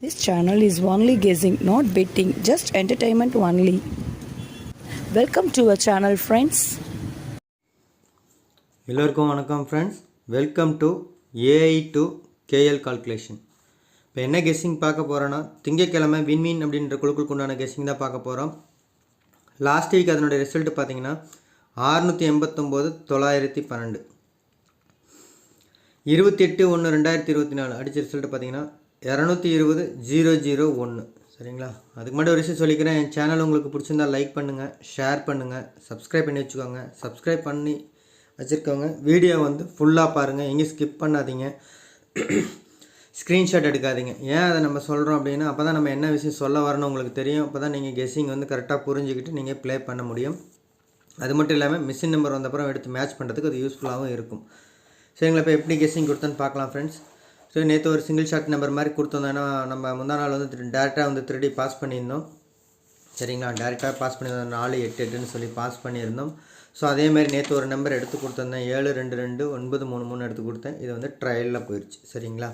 This channel is only guessing, not betting, just entertainment only. Welcome to our channel friends. எல்லோருக்கும் வணக்கம் friends welcome to AI to KL calculation இப்போ என்ன guessing பார்க்க போகிறோன்னா திங்கக்கிழமை விண்மீன் அப்படின்ற குழுக்களுக்கு உண்டான கெஸ்ஸிங் தான் பார்க்க போகிறோம் லாஸ்ட் வீக் அதனுடைய ரிசல்ட் பார்த்தீங்கன்னா ஆறுநூற்றி எண்பத்தொம்போது தொள்ளாயிரத்தி பன்னெண்டு இருபத்தி எட்டு ஒன்று ரெண்டாயிரத்தி இருபத்தி நாலு அடித்த ரிசல்ட் பார்த்தீங்கன்னா இரநூத்தி இருபது ஜீரோ ஜீரோ ஒன்று. சரிங்களா? அதுக்கு முன்னாடி ஒரு விஷயம் சொல்லிக்கிறேன். என் சேனல் உங்களுக்கு பிடிச்சிருந்தா லைக் பண்ணுங்கள் ஷேர் பண்ணுங்கள் சப்ஸ்கிரைப் பண்ணி வச்சுக்கோங்க. சப்ஸ்கிரைப் பண்ணி வச்சுருக்கவங்க வீடியோ வந்து ஃபுல்லாக பாருங்கள் எங்கேயும் ஸ்கிப் பண்ணாதீங்க. ஸ்க்ரீன்ஷாட் எடுக்காதீங்க. ஏன் அதை நம்ம சொல்கிறோம் அப்படின்னா அப்போ தான் நம்ம என்ன விஷயம் சொல்ல வரணும் உங்களுக்கு தெரியும். அப்போ தான் நீங்கள் கெஸ்ஸிங் வந்து கரெக்டாக புரிஞ்சுக்கிட்டு நீங்கள் ப்ளே பண்ண முடியும். அது மட்டும் இல்லாமல் மிஷின் நம்பர் வந்தப்புறம் எடுத்து மேட்ச் பண்ணுறதுக்கு அது யூஸ்ஃபுல்லாகவும் இருக்கும். சரிங்களா? இப்போ எப்படி கெஸ்ஸிங் கொடுத்தோன்னு பார்க்கலாம் ஃப்ரெண்ட்ஸ் ஸோ நேற்று ஒரு சிங்கிள் ஷாட் நம்பர் மாதிரி கொடுத்துருந்தோம் நம்ம முந்தா நாள் வந்து டேரெக்டாக வந்து திருடி பாஸ் பண்ணியிருந்தோம். சரிங்களா? டேரெக்டாக பாஸ் பண்ணியிருந்தோம். நாலு எட்டு எட்டுன்னு சொல்லி பாஸ் பண்ணியிருந்தோம். ஸோ அதேமாதிரி நேற்று ஒரு நம்பர் எடுத்து கொடுத்துருந்தேன். ஏழு ரெண்டு ரெண்டு ஒன்பது மூணு மூணு எடுத்து கொடுத்தேன். இது வந்து ட்ரையலில் போயிடுச்சு சரிங்களா?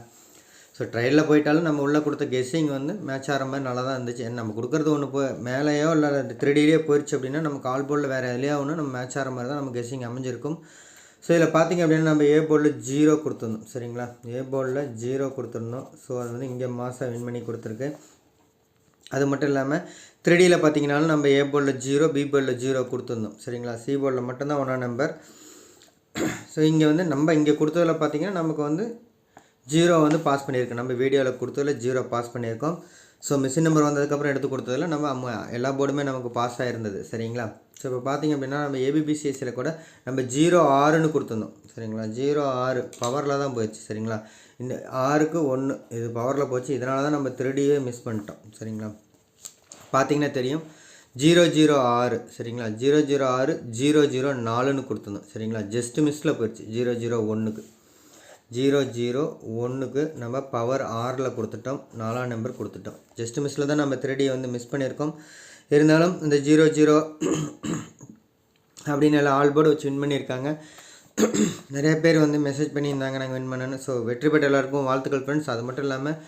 ஸோ ட்ரையலில் போயிட்டாலும் நம்ம உள்ளே கொடுத்த கெஸ்ஸிங் வந்து மேட்ச் ஆகிற மாதிரி நல்லா தான் இருந்துச்சு. ஏன்னா நம்ம கொடுக்குறது ஒன்று போ மேலேயோ இல்லை த்ரீடிலேயோ போயிடுச்சு அப்படின்னா நம்ம கால் போர்டில் வேறு எதுலையோ ஒன்று நம்ம மேட்ச் ஆகிற மாதிரி தான் நம்ம கெஸ்ஸிங் அமைஞ்சிருக்கும். ஸோ இதில் பார்த்தீங்க அப்படின்னா நம்ம ஏ போர்டில் ஜீரோ கொடுத்துருந்தோம் சரிங்களா? ஏ போர்டில் ஜீரோ கொடுத்துருந்தோம் ஸோ அது வந்து இங்கே மாதம் வின் பண்ணி கொடுத்துருக்கு. அது மட்டும் இல்லாமல் த்ரீடியில் பார்த்தீங்கனாலும் நம்ம ஏ போர்டில் ஜீரோ பி போர்டில் ஜீரோ கொடுத்துருந்தோம் சரிங்களா? சி போர்டில் மட்டும்தான் ஒன்றா நம்பர் ஸோ இங்கே வந்து நம்ம இங்கே கொடுத்ததில் பார்த்தீங்கன்னா நமக்கு வந்து ஜீரோ வந்து பாஸ் பண்ணியிருக்கோம். நம்ம வீடியோவில் கொடுத்ததில் ஜீரோ பாஸ் பண்ணியிருக்கோம். ஸோ மிஷின் நம்பர் வந்ததுக்கப்புறம் எடுத்து கொடுத்ததில் நம்ம அம்ம- எல்லா போர்டுமே நமக்கு பாஸ் ஆகிருந்தது சரிங்களா? ஸோ இப்போ பார்த்தீங்க அப்படின்னா நம்ம ஏபிபிசிஎஸ்சியில் கூட நம்ம ஜீரோ ஆறுன்னு கொடுத்துருந்தோம். சரிங்களா? ஜீரோ ஆறு பவரில் தான் போயிடுச்சு. சரிங்களா? இந்த ஆறுக்கு ஒன்று இது பவரில் போச்சு. இதனால தான் நம்ம திருடியே மிஸ் பண்ணிட்டோம். சரிங்களா? பார்த்தீங்கன்னா தெரியும். ஜீரோ ஜீரோ ஆறு சரிங்களா? ஜீரோ ஜீரோ ஆறு ஜீரோ ஜீரோ நாலுன்னு கொடுத்துருந்தோம். சரிங்களா? ஜஸ்ட் மிஸ்ஸில் போயிடுச்சு. ஜீரோ ஜீரோ ஒன்றுக்கு ஜீரோ ஜீரோ ஒன்றுக்கு நம்ம பவர் ஆறில் கொடுத்துட்டோம். நாலாம் நம்பர் கொடுத்துட்டோம். ஜஸ்ட் மிஸ்ஸில் தான் நம்ம த்ரீடியை வந்து மிஸ் பண்ணியிருக்கோம். இருந்தாலும் இந்த ஜீரோ ஜீரோ அப்படின்னு எல்லாம் ஆல் போர்டு வச்சு வின் பண்ணியிருக்காங்க. நிறைய பேர் வந்து மெசேஜ் பண்ணியிருந்தாங்க நாங்கள் வின் பண்ணணும் ஸோ வெற்றி பெற்ற எல்லாருக்கும் வாழ்த்துக்கள் ஃப்ரெண்ட்ஸ் அது மட்டும் இல்லாமல்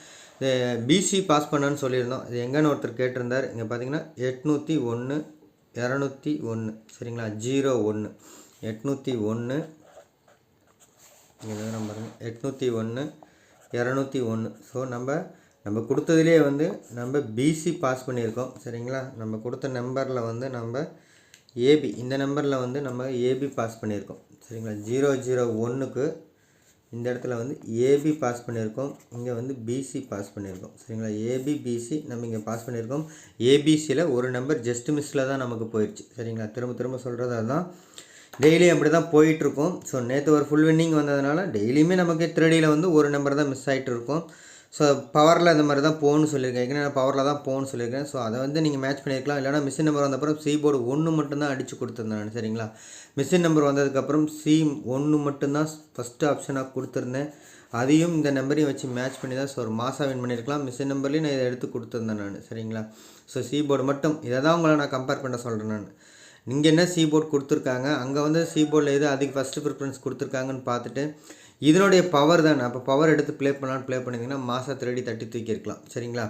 பிசி பாஸ் பண்ணணும்னு சொல்லியிருந்தோம். இது எங்கன்னு ஒருத்தர் கேட்டிருந்தார். இங்கே பார்த்தீங்கன்னா எட்நூற்றி ஒன்று இரநூத்தி ஒன்று சரிங்களா? ஜீரோ ஒன்று எட்நூற்றி ஒன்று இங்கே நம்பர் எட்நூற்றி ஒன்று இரநூத்தி ஒன்று ஸோ நம்ம நம்ம கொடுத்ததுலேயே வந்து நம்ம பிசி பாஸ் பண்ணியிருக்கோம். சரிங்களா? நம்ம கொடுத்த நம்பரில் வந்து நம்ம ஏபி இந்த நம்பரில் வந்து நம்ம ஏபி பாஸ் பண்ணியிருக்கோம். சரிங்களா? ஜீரோ ஜீரோ ஒன்றுக்கு இந்த இடத்துல வந்து ஏபி பாஸ் பண்ணியிருக்கோம். இங்கே வந்து பிசி பாஸ் பண்ணியிருக்கோம். சரிங்களா? ஏபி பிசி நம்ம இங்கே பாஸ் பண்ணியிருக்கோம். ஏபிசியில் ஒரு நம்பர் ஜஸ்ட் மிஸ்ஸில் தான் நமக்கு போயிடுச்சு சரிங்களா? திரும்ப திரும்ப சொல்கிறது அதுதான். டெய்லியும் அப்படி தான் போயிட்டுருக்கோம். ஸோ நேற்று ஒரு ஃபுல் வின்னிங் வந்ததுனால டெய்லியுமே நமக்கு த்ரீடியில் வந்து ஒரு நம்பர் தான் மிஸ் ஆகிட்டு இருக்கும் ஸோ பவரில் இந்த மாதிரி தான் போகணும்னு சொல்லியிருக்கேன். ஏற்கனவே நான் பவரில் தான் போகணும்னு சொல்லியிருக்கேன். ஸோ அதை வந்து நீங்கள் மேட்ச் பண்ணியிருக்கலாம். இல்லைனா மிஷின் நம்பர் வந்தப்பறம் சி போர்டு ஒன்று மட்டும்தான் அடித்து கொடுத்துருந்தேன் சரிங்களா? மிஷின் நம்பர் வந்ததுக்கப்புறம் சி ஒன்று மட்டும்தான் ஃபஸ்ட்டு ஆப்ஷனாக கொடுத்துருந்தேன். அதையும் இந்த நம்பரையும் வச்சு மேட்ச் பண்ணி தான் ஸோ ஒரு மாதம் வின் பண்ணியிருக்கலாம். மிஷின் நம்பர்லேயும் நான் இதை எடுத்து கொடுத்துருந்தேன் நான் சரிங்களா? ஸோ சி போர்டு மட்டும் இதை தான் உங்களை நான் கம்பேர் பண்ண சொல்கிறேன் நான். இங்கே என்ன சீபோர்ட் கொடுத்துருக்காங்க? அங்கே வந்து சீபோர்டில் எது அதிக ஃபஸ்ட்டு ப்ரிஃபரன்ஸ் கொடுத்துருக்காங்கன்னு பார்த்துட்டு இதனுடைய பவர் தானே? அப்போ பவர் எடுத்து ப்ளே பண்ணலான்னு ப்ளே பண்ணிங்கன்னா மாதம் த்ரெடி தட்டி தூக்கியிருக்கலாம். சரிங்களா?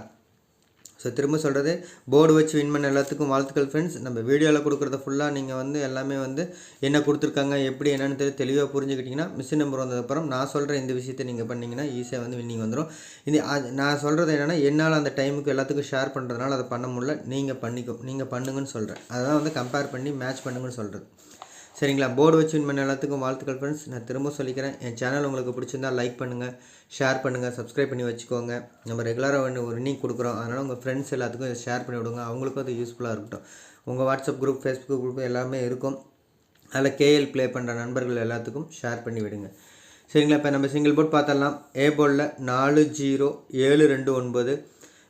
ஸோ திரும்ப சொல்கிறது போர்டு வச்சு வின் பண்ண எல்லாத்துக்கும் வாழ்த்துக்கள் ஃப்ரெண்ட்ஸ் நம்ம வீடியோவில் கொடுக்குறத ஃபுல்லாக நீங்கள் வந்து எல்லாமே வந்து என்ன கொடுத்துருக்காங்க எப்படி என்னென்னு தெரிய தெளிவாக புரிஞ்சுக்கிட்டிங்கன்னா மிஷின் நம்பர் வந்ததுக்கப்புறம் நான் சொல்கிற இந்த விஷயத்தை நீங்கள் பண்ணிங்கன்னா ஈஸியாக வந்து வின்னிங் வந்துடும் இது அது நான் சொல்கிறது என்னென்னா என்னால் அந்த டைமுக்கு எல்லாத்துக்கும் ஷேர் பண்ணுறதுனால அதை பண்ண முடியல. நீங்கள் பண்ணிக்கோ நீங்கள் பண்ணுங்கன்னு சொல்கிறேன் அதான் வந்து கம்பேர் பண்ணி மேட்ச் பண்ணுங்கன்னு சொல்கிறது சரிங்களா? போர்டு வச்சு வின் பண்ண எல்லாத்துக்கும் வாழ்த்துக்கள் ஃப்ரெண்ட்ஸ் நான் திரும்ப சொல்லிக்கிறேன். என் சேனல் உங்களுக்கு பிடிச்சிருந்தா லைக் பண்ணுங்கள் ஷேர் பண்ணுங்கள் சப்ஸ்கிரைப் பண்ணி வச்சுக்கோங்க. நம்ம ரெகுலராக வந்து ஒரு இன்னிங் கொடுக்குறோம். அதனால் உங்கள் ஃப்ரெண்ட்ஸ் எல்லாத்துக்கும் இதை ஷேர் பண்ணி விடுங்க. அவங்களுக்கும் அது யூஸ்ஃபுல்லாக இருக்கட்டும். உங்கள் வாட்ஸ்அப் குரூப் ஃபேஸ்புக் குரூப் எல்லாமே இருக்கும். அதில் கேஎல் ப்ளே பண்ணுற நண்பர்கள் எல்லாத்துக்கும் ஷேர் பண்ணி விடுங்க. சரிங்களா? இப்போ நம்ம சிங்கிள் போர்ட் பார்த்தலாம் ஏ போர்டில் நாலு ஜீரோ ஏழு ரெண்டு ஒன்பது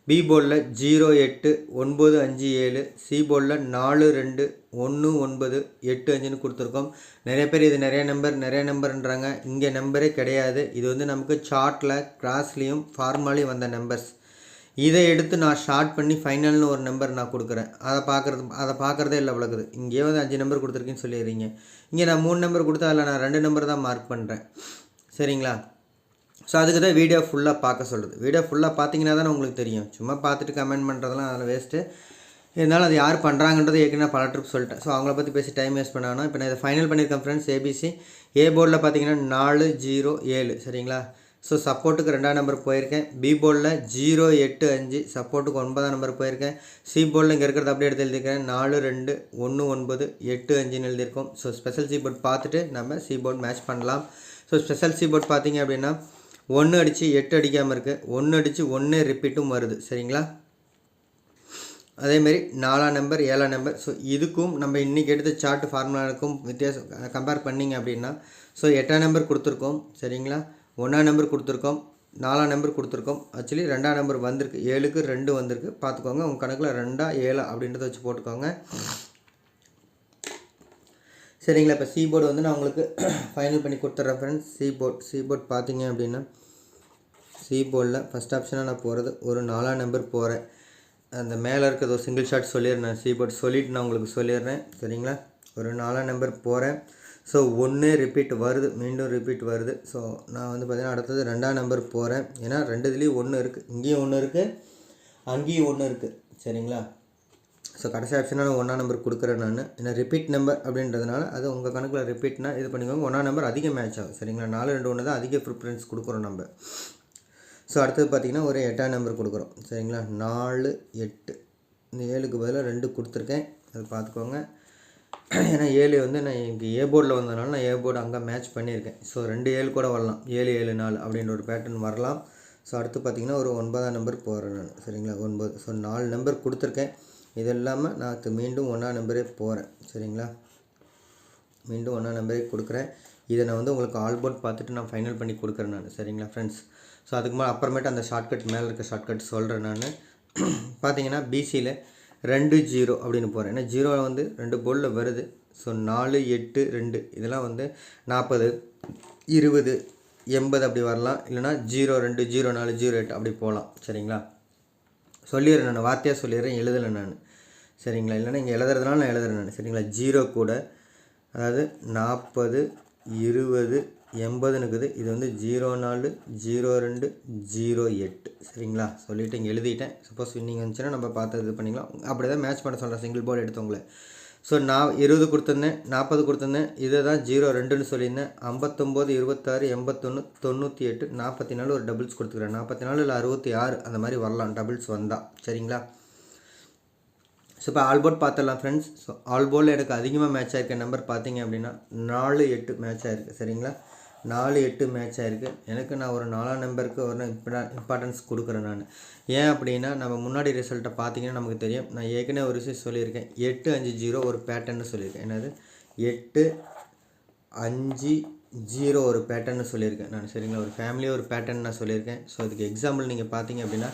பி போலில் ஜீரோ எட்டு ஒன்பது அஞ்சு ஏழு சி போலில் நாலு ரெண்டு ஒன்று ஒன்பது எட்டு அஞ்சுன்னு கொடுத்துருக்கோம். நிறைய பேர் இது நிறைய நம்பர் நிறைய நம்பர்ன்றாங்க இங்கே நம்பரே கிடையாது. இது வந்து நமக்கு சார்ட்டில் கிராஸ்லேயும் ஃபார்மாலையும் வந்த நம்பர்ஸ் இதை எடுத்து நான் ஷார்ட் பண்ணி ஃபைனல்னு ஒரு நம்பர் நான் கொடுக்குறேன். அதை பார்க்குறது அதை பார்க்குறதே இல்லை விளக்குது இங்கேயே வந்து அஞ்சு நம்பர் கொடுத்துருக்கேன்னு சொல்லிடுறீங்க. இங்கே நான் மூணு நம்பர் கொடுத்தா அதில் நான் ரெண்டு நம்பர் தான் மார்க் பண்ணுறேன் சரிங்களா? ஸோ அதுக்கு தான் வீடியோ ஃபுல்லாக பார்க்க சொல்கிறது வீடியோ ஃபுல்லாக பார்த்தீங்கன்னா தானே உங்களுக்கு தெரியும். சும்மா பார்த்துட்டு கமெண்ட் பண்ணுறதெல்லாம் அதில் வேஸ்ட்டு இருந்தாலும் அது யார் பண்ணுறாங்கன்றது ஏற்கனவே பல ட்ரிப் சொல்லிட்டேன். ஸோ அவங்கள பற்றி பேசி டைம் வேஸ்ட் பண்ண இப்போ நான் இதை ஃபைனல் பண்ணியிருக்கேன் ஃப்ரெண்ட்ஸ் ஏபிசி ஏ போர்டில் பார்த்தீங்கன்னா நாலு ஜீரோ ஏழு. சரிங்களா? ஸோ சப்போர்ட்டுக்கு ரெண்டாம் நம்பர் போயிருக்கேன். பி போர்டில் ஜீரோ எட்டு அஞ்சு. சப்போர்ட்டுக்கு ஒன்பதாம் நம்பர் போயிருக்கேன். சி போர்டில் இங்கே இருக்கிறத அப்படியே எடுத்து எழுதியிருக்கேன் நாலு ரெண்டு ஒன்று ஒன்பது எட்டு அஞ்சுன்னு எழுதியிருக்கோம். ஸோ ஸ்பெஷல் சி போர்ட் பார்த்துட்டு நம்ம சி போர்ட் மேட்ச் பண்ணலாம். ஸோ ஸ்பெஷல் சி போர்ட் பார்த்தீங்க அப்படின்னா ஒன்று அடித்து எட்டு அடிக்காமல் இருக்குது ஒன்று அடித்து ஒன்று ரிப்பீட்டும் வருது. சரிங்களா? அதேமாரி நாலாம் நம்பர் ஏழாம் நம்பர் ஸோ இதுக்கும் நம்ம இன்றைக்கி எடுத்த சார்ட் ஃபார்முலாவுக்கும் வித்தியாசம் கம்பேர் பண்ணிங்க அப்படின்னா ஸோ எட்டாம் நம்பர் கொடுத்துருக்கோம். சரிங்களா? ஒன்றாம் நம்பர் கொடுத்துருக்கோம். நாலாம் நம்பர் கொடுத்துருக்கோம். ஆக்சுவலி ரெண்டாம் நம்பர் வந்திருக்கு. ஏழுக்கு ரெண்டு வந்திருக்கு. பார்த்துக்கோங்க உங்கள் கணக்கில் ரெண்டாக ஏழா அப்படின்றத வச்சு போட்டுக்கோங்க. சரிங்களா இப்போ சீபோர்டு வந்து நான் உங்களுக்கு ஃபைனல் பண்ணி கொடுத்துட்றேன் ஃப்ரெண்ட்ஸ் சீபோர்ட் போர்ட் போர்ட் பார்த்தீங்க அப்படின்னா சீபோர்டில் ஃபஸ்ட் ஆப்ஷனாக நான் போகிறது ஒரு நாலாம் நம்பர் போகிறேன் அந்த மேலே இருக்கிறது ஒரு சிங்கிள் ஷாட் சொல்லிடுறேன் சி போர்ட் சொல்லிவிட்டு நான் உங்களுக்கு சொல்லிடுறேன். சரிங்களா? ஒரு நாலாம் நம்பர் போகிறேன் ஸோ ஒன்று ரிப்பீட் வருது. மீண்டும் ரிப்பீட் வருது. ஸோ நான் வந்து பார்த்தீங்கன்னா அடுத்தது ரெண்டாம் நம்பர் போகிறேன் ஏன்னா ரெண்டு இதுலேயும் ஒன்று இருக்குது இங்கேயும் ஒன்று இருக்குது அங்கேயும் ஒன்று இருக்குது சரிங்களா? ஸோ கடைசி ஆப்ஷனாக நான் ஒன்றா நம்பர் கொடுக்குறேன் நான். ஏன்னா ரிப்பீட் நம்பர் அப்படின்றதுனால அது உங்கள் கணக்கில் ரிப்பீட்னா இது பண்ணிக்கோங்க. ஒன்றா நம்பர் அதிக மேட்ச் ஆகும். சரிங்களா? நாலு ரெண்டு ஒன்று தான் அதிக ப்ரிஃபரன்ஸ் கொடுக்குறோம் நம்ம. ஸோ அடுத்தது பார்த்திங்கன்னா ஒரு எட்டாம் நம்பர் கொடுக்குறோம். சரிங்களா? நாலு எட்டு. இந்த ஏழுக்கு பதிலாக ரெண்டு கொடுத்துருக்கேன். அது பார்த்துக்கோங்க. ஏன்னா ஏழு வந்து நான் எனக்கு ஏ போர்டில் வந்ததுனால நான் ஏ போர்டு அங்கே மேட்ச் பண்ணியிருக்கேன். ஸோ ரெண்டு ஏழு கூட வரலாம். ஏழு ஏழு நாலு அப்படின்ற ஒரு பேட்டர்ன் வரலாம். ஸோ அடுத்து பார்த்திங்கன்னா ஒரு ஒன்பதாம் நம்பர் போகிறேன் நான். சரிங்களா? ஒன்பது. ஸோ நாலு நம்பர் கொடுத்துருக்கேன். இது இல்லாமல் நான் மீண்டும் ஒன்றா நம்பரே போகிறேன் சரிங்களா? மீண்டும் ஒன்றா நம்பரே கொடுக்குறேன். இதை நான் வந்து உங்களுக்கு ஆல் போர்ட் பார்த்துட்டு நான் ஃபைனல் பண்ணி கொடுக்குறேன் நான். சரிங்களா ஃப்ரெண்ட்ஸ் ஸோ அதுக்கு மேலே அப்புறமேட்டு அந்த ஷார்ட்கட் மேலே இருக்க ஷார்ட்கட் சொல்கிறேன் நான். பார்த்தீங்கன்னா பிசியில் ரெண்டு ஜீரோ அப்படின்னு போகிறேன் ஏன்னா ஜீரோ வந்து ரெண்டு போர்டில் வருது. ஸோ நாலு எட்டு ரெண்டு. இதெல்லாம் வந்து நாற்பது இருபது எண்பது அப்படி வரலாம். இல்லைனா ஜீரோ ரெண்டு ஜீரோ நாலு ஜீரோ எட்டு அப்படி போகலாம் சரிங்களா? சொல்லிடுறேன் நான். வார்த்தையாக சொல்லிடுறேன் எழுதலை நான். சரிங்களா? இல்லைன்னா இங்கே எழுதுறதுனால நான் எழுதுறேன் நான். சரிங்களா? ஜீரோ கூட அதாவது நாற்பது இருபது எண்பதுன்னு இருக்குது இது வந்து ஜீரோ நாலு ஜீரோ ரெண்டு ஜீரோ எட்டு. சரிங்களா? சொல்லிவிட்டு இங்கே எழுதிட்டேன். சப்போஸ் வின்னிங் வந்துச்சுன்னா நம்ம பார்த்து இது பண்ணிக்கலாம். அப்படி தான் மேட்ச் பண்ண சொல்கிறேன் சிங்கிள் போர்டு எடுத்தவங்கள ஸோ நான் இருபது கொடுத்துருந்தேன் நாற்பது கொடுத்துருந்தேன். இதை தான் ஜீரோ ரெண்டுன்னு சொல்லியிருந்தேன். ஐம்பத்தொம்போது இருபத்தாறு எண்பத்தொன்று தொண்ணூற்றி எட்டு நாற்பத்தி நாலு ஒரு டபுள்ஸ் கொடுத்துக்கிறேன். நாற்பத்தி நாலு இல்லை அறுபத்தி ஆறு அந்த மாதிரி வரலாம். டபுள்ஸ் வந்தால் சரிங்களா? ஸோ இப்போ ஆல்போர்ட் பார்த்துடலாம் ஃப்ரெண்ட்ஸ் ஸோ ஆல்போர்டில் எனக்கு அதிகமாக மேட்ச் ஆயிருக்க நம்பர் பார்த்தீங்க அப்படின்னா நாலு எட்டு மேட்ச் ஆயிருக்கு சரிங்களா? நாலு எட்டு மேட்ச் ஆயிருக்கு. எனக்கு நான் ஒரு நாலாம் நம்பருக்கு ஒரு இம்பார்ட்டன்ஸ் கொடுக்குறேன் நான். ஏன் அப்படின்னா நம்ம முன்னாடி ரிசல்ட்டை பார்த்தீங்கன்னா நமக்கு தெரியும். நான் ஏற்கனவே ஒரு விஷயம் சொல்லியிருக்கேன். எட்டு அஞ்சு ஜீரோ ஒரு பேட்டர்ன்னு சொல்லியிருக்கேன். என்னது? எட்டு அஞ்சு ஜீரோ ஒரு பேட்டர்னு சொல்லியிருக்கேன் நான் சரிங்களா? ஒரு ஃபேமிலியாக ஒரு பேட்டர்ன் நான் சொல்லியிருக்கேன். ஸோ அதுக்கு எக்ஸாம்பிள் நீங்கள் பார்த்தீங்க அப்படின்னா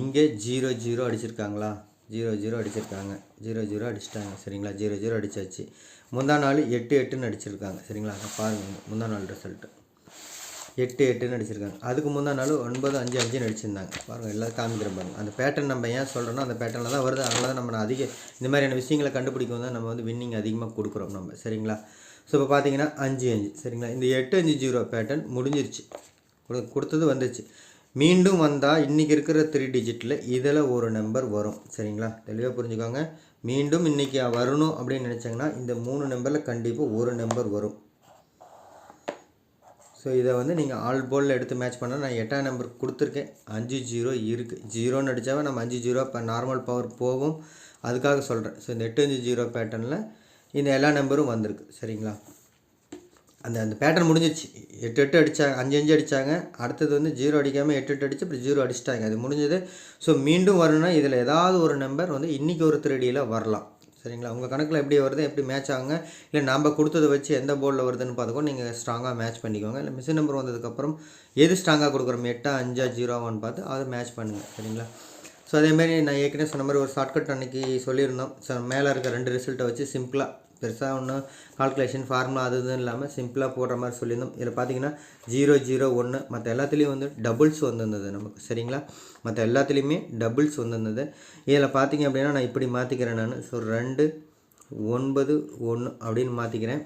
இங்கே ஜீரோ ஜீரோ அடிச்சிருக்காங்களா? ஜீரோ ஜீரோ அடிச்சிருக்காங்க. ஜீரோ ஜீரோ அடிச்சிட்டாங்க. சரிங்களா? ஜீரோ ஜீரோ அடிச்சாச்சு. முந்தா நாள் எட்டு எட்டுன்னு அடிச்சிருக்காங்க. சரிங்களா? அங்கே பாருங்கள் முந்தா நாள் ரிசல்ட்டு எட்டு எட்டுன்னு அடிச்சிருக்காங்க. அதுக்கு முந்தா நாள் ஒன்பது அஞ்சு அஞ்சுன்னு அடிச்சிருந்தாங்க. பாருங்கள் எல்லாம் காமிக்கிற பாருங்க. அந்த பேட்டர்ன் நம்ம ஏன் சொல்கிறோன்னா அந்த பேட்டர்னில் தான் வருது. அதனால தான் நம்ம அதிக இந்த மாதிரியான விஷயங்களை கண்டுபிடிக்கும் தான் நம்ம வந்து வின்னிங் அதிகமாக கொடுக்குறோம் நம்ம. சரிங்களா? ஸோ இப்போ பார்த்தீங்கன்னா அஞ்சு அஞ்சு. சரிங்களா? இந்த எட்டு அஞ்சு ஜீரோ பேட்டர்ன் முடிஞ்சிருச்சு. கொடு- கொடுத்தது வந்துச்சு மீண்டும் வந்தால் இன்றைக்கி இருக்கிற த்ரீ டிஜிட்டில் இதில் ஒரு நம்பர் வரும். சரிங்களா? தெளிவாக புரிஞ்சுக்கோங்க. மீண்டும் இன்றைக்கி வரணும் அப்படின்னு நினச்சாங்கன்னா இந்த மூணு நம்பரில் கண்டிப்பாக ஒரு நம்பர் வரும். ஸோ இதை வந்து நீங்கள் ஆல் போலில் எடுத்து மேட்ச் பண்ணால் நான் எட்டாம் நம்பர் கொடுத்துருக்கேன். அஞ்சு ஜீரோ இருக்குது ஜீரோன்னு அடித்தாவே நம்ம அஞ்சு ஜீரோ இப்போ நார்மல் பவர் போகும். அதுக்காக சொல்கிறேன் ஸோ இந்த எட்டு அஞ்சு ஜீரோ பேட்டர்னில் இந்த எல்லா நம்பரும் வந்திருக்கு. சரிங்களா? அந்த அந்த பேட்டர்ன் முடிஞ்சிச்சு எட்டு எட்டு அடித்தாங்க அஞ்சு அஞ்சு அடித்தாங்க அடுத்தது வந்து ஜீரோ அடிக்காமல் எட்டு எட்டு அடித்து இப்படி ஜீரோ அடிச்சிட்டாங்க. அது முடிஞ்சது. ஸோ மீண்டும் வரணும்னா இதில் ஏதாவது ஒரு நம்பர் வந்து இன்றைக்கி ஒரு த்ரீடியில் வரலாம். சரிங்களா? உங்கள் கணக்கில் எப்படி வருது எப்படி மேட்ச் ஆகுங்க இல்லை நாம் கொடுத்ததை வச்சு எந்த போர்டில் வருதுன்னு பார்த்துக்கோ நீங்கள் ஸ்ட்ராங்காக மேட்ச் பண்ணிக்கோங்க. இல்லை மிஷின் நம்பர் வந்ததுக்கப்புறம் எது ஸ்ட்ராங்காக கொடுக்குறோம் எட்டா அஞ்சா ஜீரோவான்னு பார்த்து அதை மேட்ச் பண்ணுங்கள் சரிங்களா? ஸோ அதேமாதிரி நான் ஏற்கனவே சொன்ன மாதிரி ஒரு ஷார்ட்கட் அன்றைக்கி சொல்லியிருந்தோம். ஸோ மேலே இருக்க ரெண்டு ரிசல்ட்டை வச்சு சிம்பிளாக பெருசாக ஒன்றும் கால்குலேஷன் ஃபார்முலா அது இதுவும் இல்லாமல் சிம்பிளாக போடுற மாதிரி சொல்லியிருந்தோம். இதில் பார்த்தீங்கன்னா ஜீரோ ஜீரோ ஒன்று மற்ற எல்லாத்துலேயும் வந்து டபுள்ஸ் வந்திருந்தது நமக்கு. சரிங்களா? மற்ற எல்லாத்துலேயுமே டபுள்ஸ் வந்திருந்தது. இதில் பார்த்தீங்க அப்படின்னா நான் இப்படி மாற்றிக்கிறேன் நான். ஸோ ரெண்டு ஒன்பது ஒன்று அப்படின்னு மாற்றிக்கிறேன்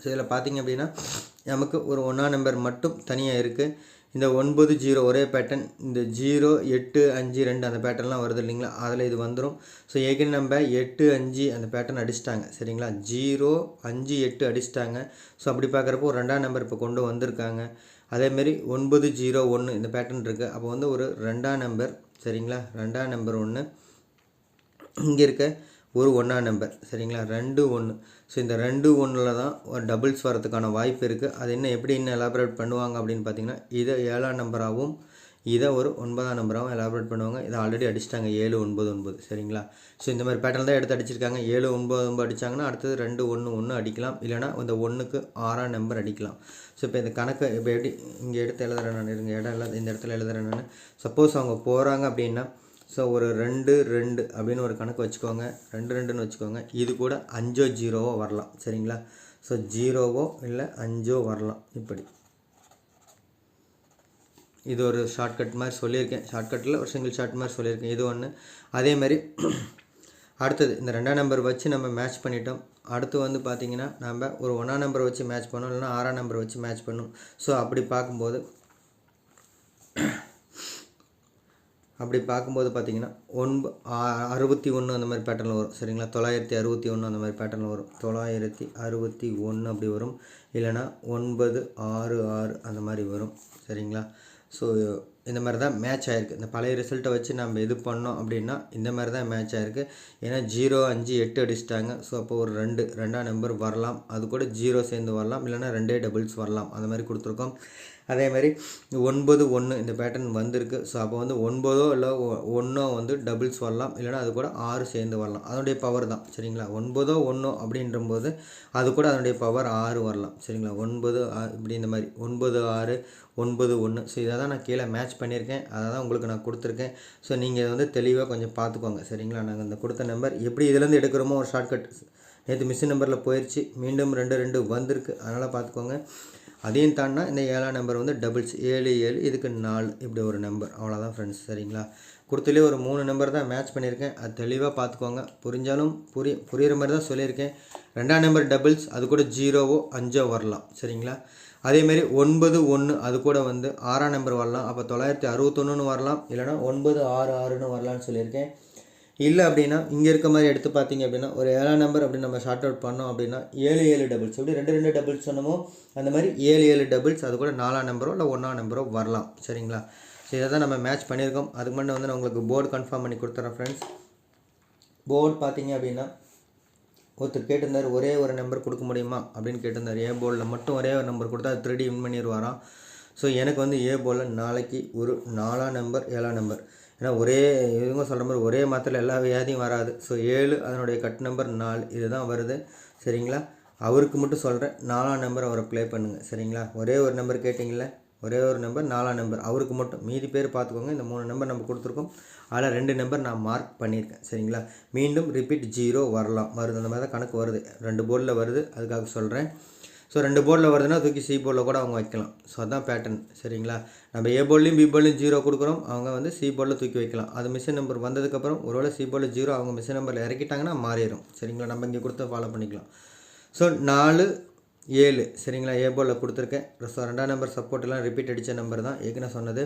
ஸோ இதில் பார்த்தீங்க அப்படின்னா நமக்கு ஒரு ஒன்றா நம்பர் மட்டும் தனியாக இருக்குது இந்த ஒன்பது ஜீரோ ஒரே பேட்டர்ன் இந்த ஜீரோ எட்டு அஞ்சு ரெண்டு அந்த பேட்டர்ன்லாம் வருது இல்லைங்களா? அதில் இது வந்துடும் ஸோ ஏற்கனவே நம்ம எட்டு அஞ்சு அந்த பேட்டர்ன் அடிச்சிட்டாங்க. சரிங்களா? ஜீரோ அஞ்சு எட்டு அடிச்சிட்டாங்க. ஸோ அப்படி பார்க்குறப்போ ஒரு ரெண்டாம் நம்பர் இப்போ கொண்டு வந்திருக்காங்க. அதேமாரி ஒன்பது ஜீரோ ஒன்று இந்த பேட்டர்ன் இருக்குது அப்போ வந்து ஒரு ரெண்டாம் நம்பர் சரிங்களா? ரெண்டாம் நம்பர் ஒன்று இங்கே இருக்க ஒரு ஒன்றாம் நம்பர் சரிங்களா? ரெண்டு ஒன்று ஸோ இந்த ரெண்டு ஒன்றில் தான் ஒரு டபுள்ஸ் வரதுக்கான வாய்ப்பு இருக்குது அது என்ன எப்படி இன்னும் எலாபரேட் பண்ணுவாங்க அப்படின்னு பார்த்தீங்கன்னா இதை ஏழாம் நம்பராகவும் இதை ஒரு ஒன்பதாம் நம்பராகவும் எலாபரேட் பண்ணுவாங்க. இதை ஆல்ரெடி அடிச்சிட்டாங்க. ஏழு ஒன்பது ஒன்பது. சரிங்களா? ஸோ இந்த மாதிரி பேட்டர்ன் தான் எடுத்து அடிச்சிருக்காங்க. ஏழு ஒன்பது ஒன்பது அடித்தாங்கன்னா அடுத்தது ரெண்டு ஒன்று ஒன்று அடிக்கலாம். இல்லைனா இந்த ஒன்றுக்கு ஆறாம் நம்பர் அடிக்கலாம். ஸோ இப்போ இந்த கணக்கை இப்போ எப்படி இங்கே எடுத்து எழுதுறேன் நான் இருங்க இடம் இல்லாத இந்த இடத்துல எழுதுறேன் நான். சப்போஸ் அவங்க போகிறாங்க அப்படின்னா ஸோ ஒரு ரெண்டு ரெண்டு அப்படின்னு ஒரு கணக்கு வச்சுக்கோங்க. ரெண்டு ரெண்டுன்னு வச்சுக்கோங்க. இது கூட அஞ்சோ ஜீரோவோ வரலாம். சரிங்களா? ஸோ ஜீரோவோ இல்லை அஞ்சோ வரலாம். இப்படி. இது ஒரு ஷார்ட்கட் மாதிரி சொல்லியிருக்கேன். ஷார்ட்கட்டில் ஒரு சிங்கிள் ஷார்ட் மாதிரி சொல்லியிருக்கேன். இது ஒன்று அதே மாதிரி அடுத்தது இந்த ரெண்டாம் நம்பர் வச்சு நம்ம மேட்ச் பண்ணிட்டோம். அடுத்து வந்து பார்த்திங்கன்னா நம்ம ஒரு ஒன்றாம் நம்பர் வச்சு மேட்ச் பண்ணோம் இல்லைனா ஆறாம் நம்பர் வச்சு மேட்ச் பண்ணும் ஸோ அப்படி பார்க்கும்போது அப்படி பார்க்கும்போது பார்த்தீங்கன்னா ஒன்ப அறுபத்தி ஒன்று அந்த மாதிரி பேட்டர்னில் வரும். சரிங்களா? தொள்ளாயிரத்தி அறுபத்தி ஒன்று அந்த மாதிரி பேட்டர்னில் வரும். தொள்ளாயிரத்தி அறுபத்தி ஒன்று அப்படி வரும். இல்லைன்னா ஒன்பது ஆறு ஆறு அந்த மாதிரி வரும். சரிங்களா? ஸோ இந்த மாதிரி தான் மேட்ச் ஆகிருக்கு இந்த பழைய ரிசல்ட்டை வச்சு நம்ம இது பண்ணோம் அப்படின்னா இந்த மாதிரி தான் மேட்ச் ஆகிருக்கு ஏன்னா ஜீரோ அஞ்சு எட்டு அடிச்சிட்டாங்க. ஸோ அப்போ ஒரு ரெண்டு ரெண்டாம் நம்பர் வரலாம். அது கூட ஜீரோ சேர்ந்து வரலாம். இல்லைன்னா ரெண்டே டபுள்ஸ் வரலாம். அந்த மாதிரி கொடுத்துருக்கோம். அதே மாதிரி ஒன்பது ஒன்று இந்த பேட்டர்ன் வந்திருக்கு. ஸோ அப்போ வந்து ஒன்பதோ இல்லை ஒன்றோ வந்து டபுள்ஸ் வரலாம். இல்லைனா அது கூட ஆறு சேர்ந்து வரலாம். அதனுடைய பவர் தான். சரிங்களா? ஒன்பதோ ஒன்றோ அப்படின்றபோது அது கூட அதனுடைய பவர் ஆறு வரலாம். சரிங்களா? ஒன்பது இப்படி இந்த மாதிரி ஒன்பது ஆறு ஒன்பது ஒன்று ஸோ இதை தான் நான் கீழே மேட்ச் பண்ணியிருக்கேன். அதை தான் உங்களுக்கு நான் கொடுத்துருக்கேன். ஸோ நீங்கள் இதை வந்து தெளிவாக கொஞ்சம் பார்த்துக்கோங்க. சரிங்களா? நாங்கள் இந்த கொடுத்த நம்பர் எப்படி இதுலேருந்து எடுக்கிறோமோ ஒரு ஷார்ட்கட் நேற்று மிஷின் நம்பரில் போயிடுச்சு மீண்டும் ரெண்டு ரெண்டு வந்திருக்கு. அதனால் பார்த்துக்கோங்க. அதையும் தாண்டினா இந்த ஏழாம் நம்பர் வந்து டபுள்ஸ் ஏழு ஏழு இதுக்கு நாலு இப்படி ஒரு நம்பர் அவ்வளோதான் ஃப்ரெண்ட்ஸ் சரிங்களா? கொடுத்துலேயே ஒரு மூணு நம்பர் தான் மேட்ச் பண்ணியிருக்கேன். அது தெளிவாக பார்த்துக்கோங்க புரிஞ்சாலும் புரிய புரிகிற மாதிரி தான் சொல்லியிருக்கேன். ரெண்டாம் நம்பர் டபுள்ஸ் அது கூட ஜீரோவோ அஞ்சோ வரலாம் சரிங்களா? அதேமாரி ஒன்பது ஒன்று அது கூட வந்து ஆறாம் நம்பர் வரலாம். அப்போ தொள்ளாயிரத்தி அறுபத்தொன்னுன்னு வரலாம். இல்லைனா ஒன்பது ஆறு ஆறுன்னு வரலாம்னு சொல்லியிருக்கேன். இல்லை அப்படின்னா இங்கே இருக்க மாதிரி எடுத்து பார்த்தீங்க அப்படின்னா ஒரு ஏழாம் நம்பர் அப்படி நம்ம ஷார்ட் அவுட் பண்ணோம் அப்படின்னா ஏழு ஏழு டபுள்ஸ் எப்படி ரெண்டு ரெண்டு டபுள்ஸ் சொன்னமோ அந்த மாதிரி ஏழு ஏழு டபுள்ஸ் அது கூட நாலாம் நம்பரோ இல்லை ஒன்றாம் நம்பரோ வரலாம். சரிங்களா? ஸோ இதை தான் நம்ம மேட்ச் பண்ணியிருக்கோம். அதுக்கு முன்னாடி வந்து நான் உங்களுக்கு போர்டு கன்ஃபார்ம் பண்ணி கொடுத்துறேன் ஃப்ரெண்ட்ஸ் போர்டு பார்த்தீங்க அப்படின்னா ஒருத்தர் கேட்டிருந்தார் ஒரே ஒரு நம்பர் கொடுக்க முடியுமா அப்படின்னு கேட்டிருந்தார். ஏ போர்டில் மட்டும் ஒரே ஒரு நம்பர் கொடுத்தா அது த்ரீ வின் பண்ணிடுவாராம் ஸோ எனக்கு வந்து ஏ போர்டில் நாளைக்கு ஒரு நாலாம் நம்பர் ஏழாம் நம்பர் ஏன்னா ஒரே இவங்க சொல்கிற மாதிரி ஒரே மாத்திரம் எல்லா வியாதியும் வராது. ஸோ ஏழு அதனுடைய கட் நம்பர் நாலு இதுதான் வருது. சரிங்களா? அவருக்கு மட்டும் சொல்கிறேன் நாலாம் நம்பர் அவரை ப்ளே பண்ணுங்கள் சரிங்களா? ஒரே ஒரு நம்பர் கேட்டிங்கள ஒரே ஒரு நம்பர் நாலாம் நம்பர் அவருக்கு மட்டும். மீதி பேர் பார்த்துக்கோங்க. இந்த மூணு நம்பர் நம்ம கொடுத்துருக்கோம். அதில் ரெண்டு நம்பர் நான் மார்க் பண்ணியிருக்கேன். சரிங்களா? மீண்டும் ரிப்பீட் ஜீரோ வரலாம். வருது. அந்த மாதிரி தான் கணக்கு வருது. ரெண்டு போர்டில் வருது. அதுக்காக சொல்கிறேன் ஸோ ரெண்டு போர்டில் வருதுன்னா தூக்கி சி போர்டில் கூட அவங்க வைக்கலாம். ஸோ அதான் பேட்டர்ன் சரிங்களா? நம்ம ஏ போர்ட்லையும் பி போர்ட்லையும் ஜீரோ கொடுக்குறோம். அவங்க வந்து சி போர்டில் தூக்கி வைக்கலாம். அது மிஷின் நம்பர் வந்ததுக்கப்புறம் ஒருவேளை சி போர்டில் ஜீரோ அவங்க மிஷின் நம்பரில் இறக்கிட்டாங்கன்னா மாறிடும். சரிங்களா? நம்ம இங்கே கொடுத்து ஃபாலோ பண்ணிக்கலாம். ஸோ நாலு ஏழு. சரிங்களா? ஏ போர்டில் கொடுத்துருக்கேன். ஸோ ரெண்டாம் நம்பர் சப்போர்ட் எல்லாம் ரிப்பீட் அடித்த நம்பர் தான். ஏற்கனவே சொன்னது.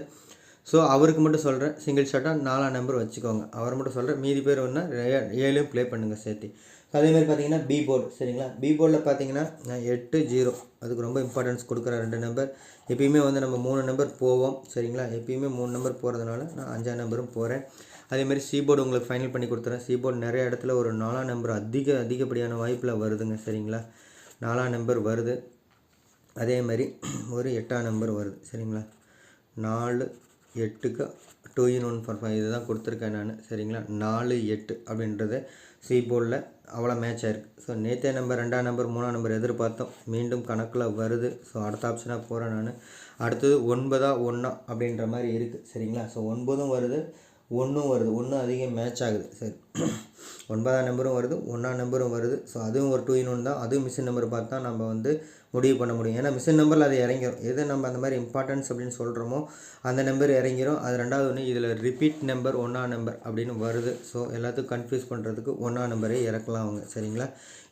ஸோ அவருக்கு மட்டும் சொல்கிறேன் சிங்கிள் ஷாட்டாக நாலாம் நம்பர் வச்சுக்கோங்க. அவர் மட்டும் சொல்கிறேன் மீதி பேர் ஒன்றா ஏழையும் ப்ளே பண்ணுங்கள் சேர்த்து. அதேமாதிரி பார்த்தீங்கன்னா பி போர்டு சரிங்களா? பி போர்டில் பார்த்தீங்கன்னா நான் எட்டு ஜீரோ அதுக்கு ரொம்ப இம்பார்ட்டன்ஸ் கொடுக்குற ரெண்டு நம்பர் எப்பயுமே வந்து நம்ம மூணு நம்பர் போவோம் சரிங்களா? எப்பயுமே மூணு நம்பர் போகிறதுனால நான் அஞ்சாம் நம்பரும் போகிறேன் அதேமாதிரி சி போர்டு உங்களுக்கு ஃபைனல் பண்ணி கொடுத்துறேன். சி போர்டு நிறைய இடத்துல ஒரு நாலாம் நம்பர் அதிக அதிகப்படியான வாய்ப்பில் வருதுங்க சரிங்களா? நாலாம் நம்பர் வருது. அதே மாதிரி ஒரு எட்டாம் நம்பர் வருது சரிங்களா? நாலு எட்டுக்கு two in one four five இதுதான் கொடுத்துருக்கேன் நான் சரிங்களா? நாலு எட்டு அப்படின்றது சி போர்டில் அவ்வளோ மேட்ச் ஆயிருக்கு. ஸோ நேற்றே நம்பர் ரெண்டாம் நம்பர் மூணாம் நம்பர் எதிர்பார்த்தோம். மீண்டும் கணக்கில் வருது. ஸோ அடுத்த ஆப்ஷனாக போகிறேன் நான். அடுத்தது ஒன்பதா ஒன்றா அப்படின்ற மாதிரி இருக்குது சரிங்களா? ஸோ ஒன்பதும் வருது ஒன்றும் வருது. ஒன்றும் அதிகம் மேட்ச் ஆகுது. சரி. ஒன்பதாம் நம்பரும் வருது ஒன்றாம் நம்பரும் வருது. ஸோ அதுவும் ஒரு டூ இன் ஒன் தான். அதுவும் மிஷின் நம்பர் பார்த்தா நம்ம வந்து முடிவு பண்ண முடியும். ஏன்னா மிஷின் நம்பரில் அது இறங்கிடும் எது நம்ம அந்த மாதிரி இம்பார்ட்டன்ஸ் அப்படின்னு சொல்கிறோமோ அந்த நம்பர் இறங்கிடும் அது ரெண்டாவது ஒன்று இதில் ரிப்பீட் நம்பர் ஒன்றா நம்பர் அப்படின்னு வருது. ஸோ எல்லாத்துக்கும் கன்ஃபியூஸ் பண்ணுறதுக்கு ஒன்றா நம்பரே இறக்கலாம் அவங்க. சரிங்களா?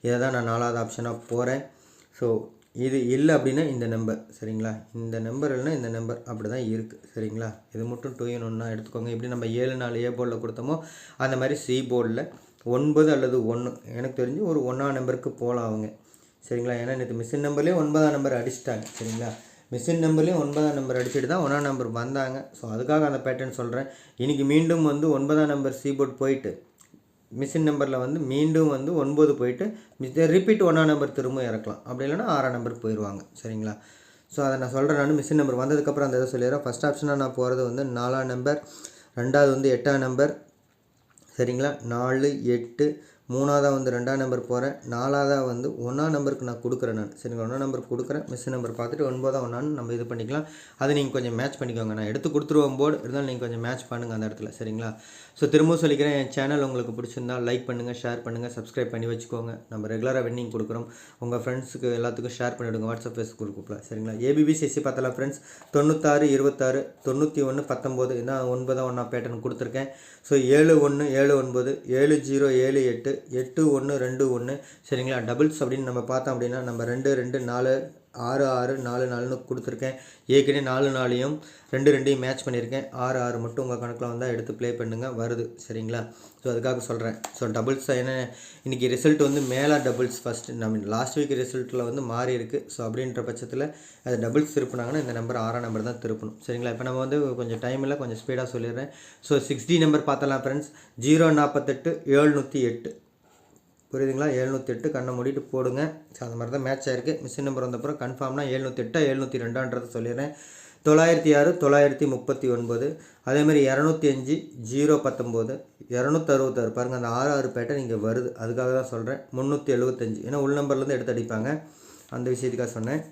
இதை தான் நான் நாலாவது ஆப்ஷனாக போகிறேன் ஸோ இது இல்லை அப்படின்னா இந்த நம்பர் சரிங்களா? இந்த நம்பர் இல்லைன்னா இந்த நம்பர் அப்படி தான் இருக்குது சரிங்களா? இது மட்டும் டூ இன் ஒன்றா எடுத்துக்கோங்க. எப்படி நம்ம ஏழு நாலு ஏ போர்டில் கொடுத்தோமோ அந்த மாதிரி சி போர்டில் ஒன்பது அல்லது ஒன்று எனக்கு தெரிஞ்சு ஒரு ஒன்றாம் நம்பருக்கு போகலாம் அவங்க. சரிங்களா? ஏன்னா நேற்று மிஷின் நம்பர்லேயும் ஒன்பதாம் நம்பர் அடிச்சிட்டாங்க. சரிங்களா? மிஷின் நம்பர்லேயும் ஒன்பதாம் நம்பர் அடிச்சுட்டு தான் ஒன்றாம் நம்பர் வந்தாங்க. ஸோ அதுக்காக அந்த பேட்டர்ன் சொல்கிறேன் இன்றைக்கி மீண்டும் வந்து ஒன்பதாம் நம்பர் சீபோர்ட் போயிட்டு மிஷின் நம்பரில் வந்து மீண்டும் வந்து ஒன்பது போயிட்டு ரிப்பீட் ஒன்றாம் நம்பர் திரும்ப இறக்கலாம். அப்படி இல்லைன்னா ஆறாம் நம்பர் போயிடுவாங்க சரிங்களா? ஸோ அதை நான் சொல்கிறேன் நான் மிஷின் நம்பர் வந்ததுக்கப்புறம் அந்த இதை சொல்லிடுறேன். ஃபஸ்ட் ஆப்ஷனாக நான் போகிறது வந்து நாலாம் நம்பர் ரெண்டாவது வந்து எட்டாம் நம்பர் சரிங்களா? நாலு எட்டு மூணாவதாக வந்து ரெண்டாம் நம்பர் போகிறேன் நாலாவதாக வந்து ஒன்றாம் நம்பருக்கு நான் கொடுக்குறேன் நான். சரிங்களா? ஒன்றாம் நம்பருக்கு கொடுக்குறேன். மிஸ் நம்பர் பார்த்துட்டு ஒன்பதாக ஒன்றான்னு நம்ம இது பண்ணிக்கலாம். அதை நீங்கள் கொஞ்சம் மேட்ச் பண்ணிக்கோங்க. நான் எடுத்து கொடுத்துருவோம் போர்டு இருந்தாலும் நீங்கள் கொஞ்சம் மேட்ச் பண்ணுங்கள் அந்த இடத்துல. சரிங்களா? ஸோ திரும்பவும் சொல்லிக்கிறேன். என் சேனல் உங்களுக்கு பிடிச்சிருந்தா லைக் பண்ணுங்கள் ஷேர் பண்ணுங்கள் சப்ஸ்கிரைப் பண்ணி வச்சுக்கோங்க. நம்ம ரெகுலராக வென்னிங் கொடுக்குறோம். உங்கள் ஃப்ரெண்ட்ஸுக்கு எல்லாத்துக்கும் ஷேர் பண்ணிவிடுங்க. வாட்ஸ்அப் ஃபேஸ் குரூப்பில் சரிங்களா? ஏபிபிசிசி பார்த்தலாம் ஃப்ரெண்ட்ஸ் தொண்ணூத்தாறு இருபத்தாறு தொண்ணூற்றி ஒன்று பத்தொம்போது. இதான் ஒன்பதாம் ஒன்றா பேட்டர்ன் கொடுத்துருக்கேன். ஸோ ஏழு ஒன்று ஏழு ஒன்பது ஏழு ஜீரோ ஏழு எட்டு எட்டு ஒன்று ரெண்டு ஒன்று. சரிங்களா? டபுள்ஸ் அப்படின்னு நம்ம பார்த்தோம் அப்படின்னா நம்ம ரெண்டு ரெண்டு நாலு ஆறு ஆறு நாலு நாலுன்னு கொடுத்துருக்கேன். ஏற்கனவே நாலு நாளையும் ரெண்டு ரெண்டையும் மேட்ச் பண்ணியிருக்கேன். ஆறு ஆறு மட்டும் உங்கள் கணக்கில் வந்தால் எடுத்து ப்ளே பண்ணுங்கள் வருது. சரிங்களா? ஸோ அதுக்காக சொல்கிறேன் ஸோ டபுள்ஸ் என்ன இன்றைக்கி ரிசல்ட் வந்து மேலே டபுள்ஸ் ஃபஸ்ட்டு நம்ம லாஸ்ட் வீக் ரிசல்ட்டில் வந்து மாறி இருக்குது ஸோ அப்படின்ற பட்சத்தில் அது டபுள்ஸ் திருப்பினாங்கன்னா இந்த நம்பர் ஆறாம் நம்பர் தான் திருப்பணும். சரிங்களா? இப்போ நம்ம வந்து கொஞ்சம் டைமில் கொஞ்சம் ஸ்பீடாக சொல்லிடுறேன். ஸோ சிக்ஸ்டி நம்பர் பார்த்தலாம் ஃப்ரெண்ட்ஸ் ஜீரோ நாற்பத்தெட்டு ஏழ்நூற்றி எட்டு. புரியுதுங்களா? எழுநூற்றி எட்டு கண்ணை மூடிட்டு போடுங்க. ஸோ அந்த மாதிரி தான் மேட்ச் ஆயிருக்கு. மிஷின் நம்பர் வந்தப்புறம் கன்ஃபார்ம்னா எழுநூற்றி எட்டா எழுநூற்றி ரெண்டான்றதை சொல்லிடுறேன். தொள்ளாயிரத்தி ஆறு தொள்ளாயிரத்தி முப்பத்தி ஒன்பது. அதேமாதிரி இரநூத்தி அஞ்சு ஜீரோ பத்தொம்போது இரநூத்தி அறுபத்தாறு பாருங்கள் அந்த ஆறு ஆறு பேட்டர் இங்கே வருது. அதுக்காக தான் சொல்கிறேன் முந்நூற்றி எழுபத்தஞ்சு. ஏன்னா உள் நம்பர்லேருந்து எடுத்து அடிப்பாங்க. அந்த விஷயத்துக்காக சொன்னேன்.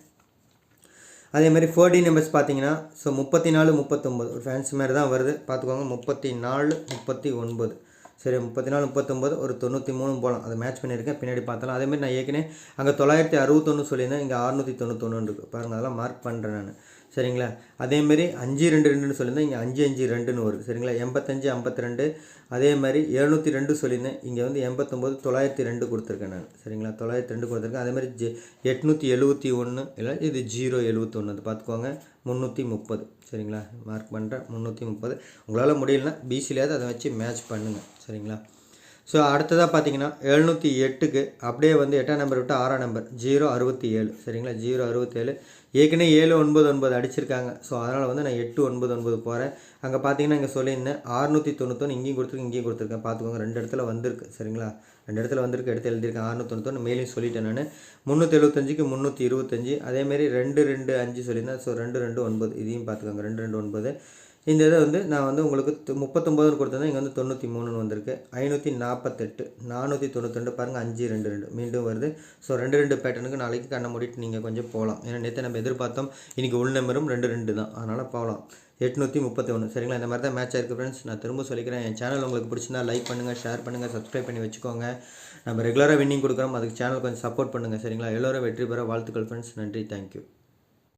அதே மாதிரி ஃபோர்டீன் நம்பர்ஸ் பார்த்தீங்கன்னா ஸோ முப்பத்தி நாலு முப்பத்தொம்போது. ஒரு ஃபேன்சி மாதிரி தான் வருது. பார்த்துக்கோங்க முப்பத்தி நாலு முப்பத்தி ஒன்பது. சரி முப்பத்தி நாலு முப்பத்தொம்பது ஒரு தொண்ணூற்றி மூணு போகலாம் அதை மேட்ச் பண்ணியிருக்கேன். பின்னாடி பார்த்தாலும். அதேமாதிரி நான் ஏற்கனவே அங்கே தொள்ளாயிரத்தி அறுபத்தொன்று சொல்லியிருந்தேன். இங்கே அறுநூற்றி தொண்ணூத்தொன்று இருக்குது பாருங்கள் அதெல்லாம் மார்க் பண்ணுறேன் நான். சரிங்களா? அதேமாரி அஞ்சு ரெண்டு ரெண்டுன்னு சொல்லியிருந்தேன். இங்கே அஞ்சு அஞ்சு ரெண்டுன்னு வருது. சரிங்களா? எண்பத்தஞ்சு ஐம்பத்தி ரெண்டு அதே மாதிரி எழுநூற்றி ரெண்டு சொல்லியிருந்தேன். இங்கே வந்து எண்பத்தொம்போது தொள்ளாயிரத்தி ரெண்டு கொடுத்துருக்கேன் நான். சரிங்களா? தொள்ளாயிரத்தி ரெண்டு கொடுத்துருக்கேன். அதே மாதிரி ஜெ எட்நூற்றி எழுபத்தி ஒன்று இல்லை இது ஜீரோ எழுபத்தொன்று அது பார்த்துக்கோங்க. முந்நூற்றி முப்பது. சரிங்களா? மார்க் பண்ணுறேன் முந்நூற்றி முப்பது. உங்களால் முடியலன்னா பிசிலேயாவது அதை வச்சு மேட்ச் பண்ணுங்கள் சரிங்களா? ஸோ அடுத்ததாக பார்த்தீங்கன்னா எழுநூற்றி எட்டுக்கு அப்படியே வந்து எட்டாம் நம்பர் விட்டு ஆறாம் நம்பர் ஜீரோ அறுபத்தி ஏழு. சரிங்களா? ஜீரோ அறுபத்தேழு ஏற்கனவே ஏழு ஒன்பது ஒன்பது அடிச்சிருக்காங்க. ஸோ அதனால் வந்து நான் எட்டு ஒன்பது ஒன்பது போகிறேன் அங்கே பார்த்தீங்கன்னா இங்கே சொல்லியிருந்தேன் அறுநூற்றி தொண்ணூத்தொன்று இங்கேயும் கொடுத்துருக்கேன் இங்கேயும் கொடுத்துருக்கேன். பார்த்துக்கோங்க ரெண்டு இடத்துல வந்திருக்கு. சரிங்களா? ரெண்டு இடத்துல வந்திருக்கு எடுத்து எழுதியிருக்கேன். அறுநூற்றி தொண்ணூத்தொன்று மேலேயும் சொல்லிட்டேன் நான். முந்நூற்றி எழுபத்தஞ்சுக்கு முந்நூற்றி இருபத்தஞ்சு. அதேமாரி ரெண்டு ரெண்டு அஞ்சு சொல்லியிருந்தேன். ஸோ ரெண்டு ரெண்டு ஒன்பது. இதையும் பார்த்துக்கோங்க ரெண்டு ரெண்டு ஒன்பது. இந்த இதை வந்து நான் வந்து உங்களுக்கு முப்பத்தொம்போதுன்னு கொடுத்தேன் இங்கே வந்து தொண்ணூற்றி மூணுன்னு வந்திருக்கு. ஐநூற்றி நாற்பத்தெட்டு நானூற்றி தொண்ணூத்தெண்டு பாருங்கள் அஞ்சு ரெண்டு ரெண்டு. மீண்டும் வருது. ஸோ ரெண்டு ரெண்டு பேட்டர்னுக்கு நாளைக்கு கண்ணை மூடிட்டு நீங்கள் கொஞ்சம் போகலாம் ஏன்னா நேற்று நம்ம எதிர்பார்த்தோம் இன்றைக்கி உள் நம்பரும் ரெண்டு ரெண்டு தான். அதனால் போகலாம் எட்நூற்றி முப்பத்தி ஒன்று சரிங்களா? இந்த மாதிரி தான் மேட்ச் இருக்குது ஃப்ரெண்ட்ஸ் நான் திரும்ப சொல்லிக்கிறேன். என் சேனல் உங்களுக்கு பிடிச்சிருந்தா லைக் பண்ணுங்கள் ஷேர் பண்ணுங்கள் சப்ஸ்கிரைப் பண்ணி வச்சுக்கோங்க. நம்ம ரெகுலராக வின்னிங் கொடுக்குறோம். அதுக்கு சேனல் கொஞ்சம் சப்போர்ட் பண்ணுங்கள் சரிங்களா? எல்லோரும் வெற்றி பெற வாழ்த்துக்கள் ஃப்ரெண்ட்ஸ் நன்றி. தேங்க்யூ